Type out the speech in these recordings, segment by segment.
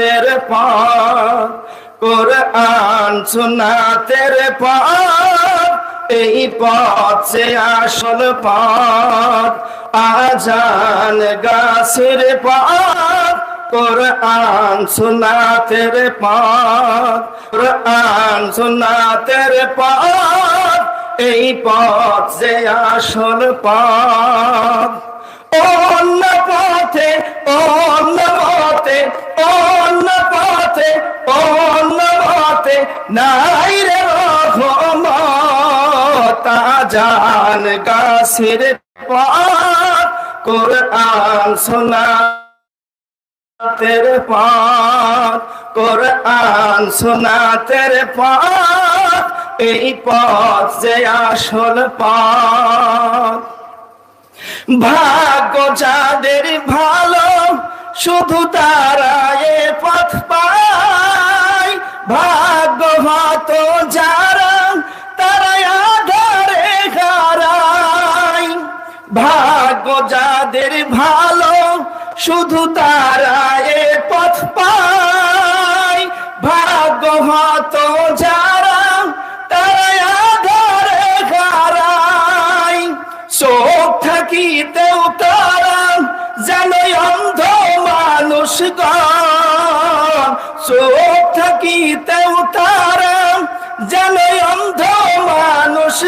সুন্নাতের পথ, কোরআন সুন্নাতের পথ, এই পথ সে আসল পথ, আজান গাছের পথ, কোরআন সুন্নাতের পথ, কোরআন সুন্নাতের পথ, এই পথ যে আসল পথ। নাই রে রহমত জান গাছের পথ, কোরআন সোনা তেরে পথ, কোরআন সোনা তেরে পথ, এই পথ যে আসল পথ। ভাগ্য যাদের ভালো, শুধু তারা এ পথ পায়। ভাগ্য হত যারা তারা আধারে হারায়। ভাগ্য যাদের ভালো, শুধু তারা এ পথ পায়। ভাগ্য হত যারা তারা আধারে হারায়। চোখ থাকিতেও তারা যেন অন্ধ মানুষ চোখ থাকিতেও তারা যেন অন্ধ মানুষ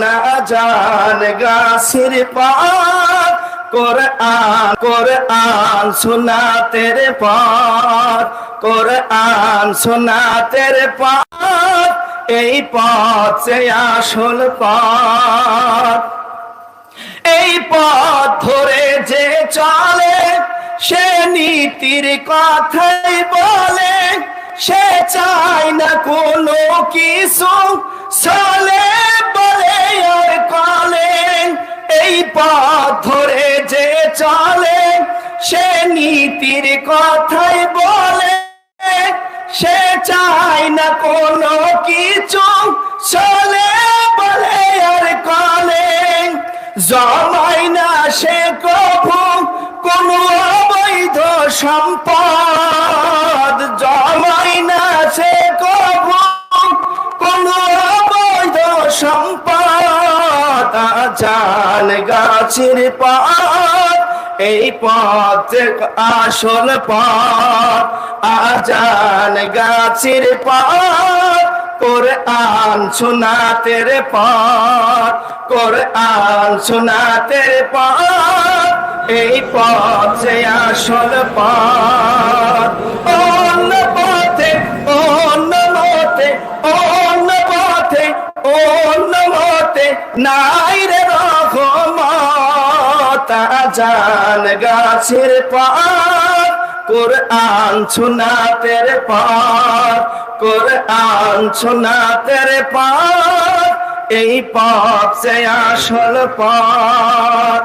না জান গাছের পার কোরআন কোরআন শোনা তেরে পার কোরআন শোনা তেরে পার এই পথ সে আসল পথ। এই পথ নীতির কথাই বলে, সে চায় না কোনো কিছু। চলে বলে আর কলে, এই পথ ধরে যে চলে, সে নীতির কথাই বলে, সে চায় না কোনো কিছু। চলে বলে আর কলে জমাই না সে কভু কোন সম্পদ জমাই না সে কোন অবৈধ সম্পদ জান গাছের পথ। এই পথ আসল পথ আজান গাছের পথ। কোরআন শোনাতের পথ, কোরআন শোনাতের পথ। এই পথ আসল পথ। অন্য পথে, অন্য মতে, অন্য পথে, অন্য মতে নাই রে রহমত। জান গাছের পথ, কোরআন শোনাতের পথ, কোরআন শোনাতের পথ। এই পথ সে আসল পথ।